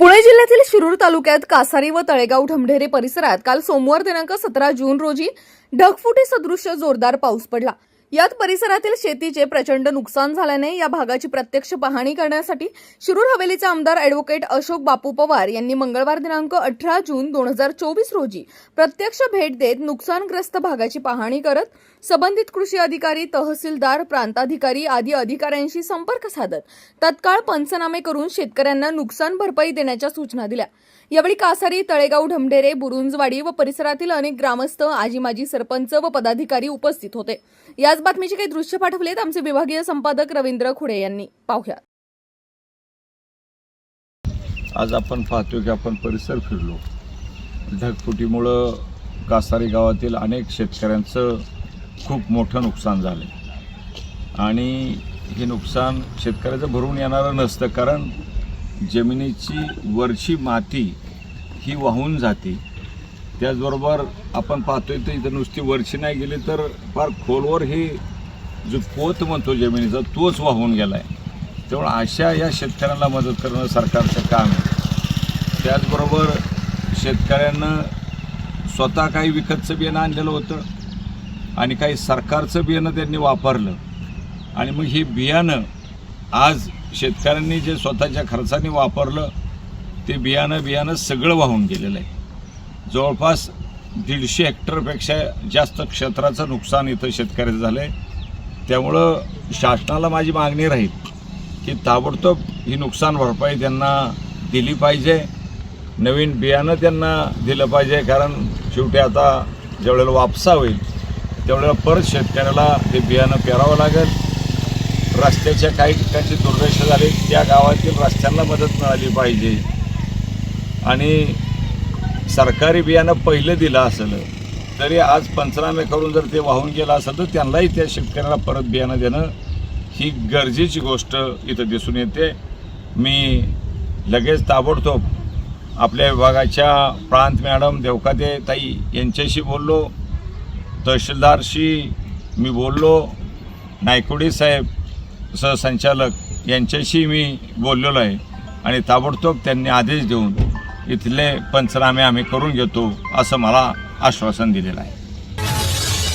पुणे जिल्ह्यातील शिरूर तालुक्यात कासारी व तळेगाव ढमढेरे परिसरात काल सोमवार दिनांक सतरा जून रोजी ढगफुटी सदृश्य जोरदार पाऊस पडला. यात परिसरातील शेतीचे प्रचंड नुकसान झाल्याने या भागाची प्रत्यक्ष पाहणी करण्यासाठी शिरूर हवेलीचे आमदार अॅडव्होकेट अशोक बापू पवार यांनी मंगळवार दिनांक अठरा जून दोन हजार चोवीस रोजी प्रत्यक्ष भेट देत नुकसानग्रस्त भागाची पाहणी करत संबंधित कृषी अधिकारी तहसीलदार प्रांताधिकारी आदी अधिकाऱ्यांशी संपर्क साधत तत्काळ पंचनामे करून शेतकऱ्यांना नुकसान भरपाई देण्याच्या सूचना दिल्या. यावेळी कासारी तळेगाव ढमढेरे बुरुंजवाडी व परिसरातील अनेक ग्रामस्थ आजी माजी सरपंच व पदाधिकारी उपस्थित होते. याच बातमीचे काही दृश्य पाठवलेत आमचे विभागीय संपादक रवींद्र खुडे यांनी. पाहुया आज आपण पाहतो की आपण परिसर फिरलो. ढगफुटीमुळं कासारी गावातील अनेक शेतकऱ्यांचं खूप मोठं नुकसान झालं आणि हे नुकसान शेतकऱ्याचं भरून येणारं नसतं कारण जमिनीची वरची माती ही वाहून जाते. त्याचबरोबर आपण पाहतोय तर इथं नुसती वरची नाही गेली तर फार खोलवर हे जो पोत म्हणतो जमिनीचा तोच वाहून गेला आहे त्यामुळं अशा या शेतकऱ्यांना मदत करणं सरकारचं काम आहे. त्याचबरोबर शेतकऱ्यांना स्वतः काही विकतचं बियाणं आणलेलं होतं आणि काही सरकारचं बियाणं त्यांनी वापरलं. आणि मग हे बियाणं आज शेतकऱ्यांनी जे स्वतःच्या खर्चाने वापरलं ते बियाणं बियाणं सगळं वाहून गेलेलं आहे. जवळपास दीडशे हेक्टरपेक्षा जास्त क्षेत्राचं नुकसान इथं शेतकऱ्याचं झालं आहे त्यामुळं शासनाला माझी मागणी राहील की ताबडतोब ही नुकसान भरपाई त्यांना दिली पाहिजे. नवीन बियाणं त्यांना दिलं पाहिजे कारण शेवटी आता ज्यावेळेला वापसा होईल त्यावेळेला परत शेतकऱ्याला ते बियाणं पेरावं लागेल. रस्त्याच्या काही ठिकाणची दुर्दशा झाली त्या गावातील रस्त्यांना मदत मिळाली पाहिजे. आणि सरकारी बियाणं पहिलं दिलं असलं तरी आज पंचनामे करून जर ते वाहून गेलं असेल तर त्यांनाही त्या शेतकऱ्याला परत बियाणं देणं ही गरजेची गोष्ट इथं दिसून येते. मी लगेच ताबडतोब आपल्या विभागाच्या प्रांत मॅडम देवकाते ताई यांच्याशी बोललो तहसीलदारशी मी बोललो नायकोडी साहेब सहसंचालक यांच्याशी मी बोललेलो आहे आणि ताबडतोब त्यांनी आदेश देऊन इथले पंचनामे आम्ही करून घेतो असं मला आश्वासन दिलेलं आहे.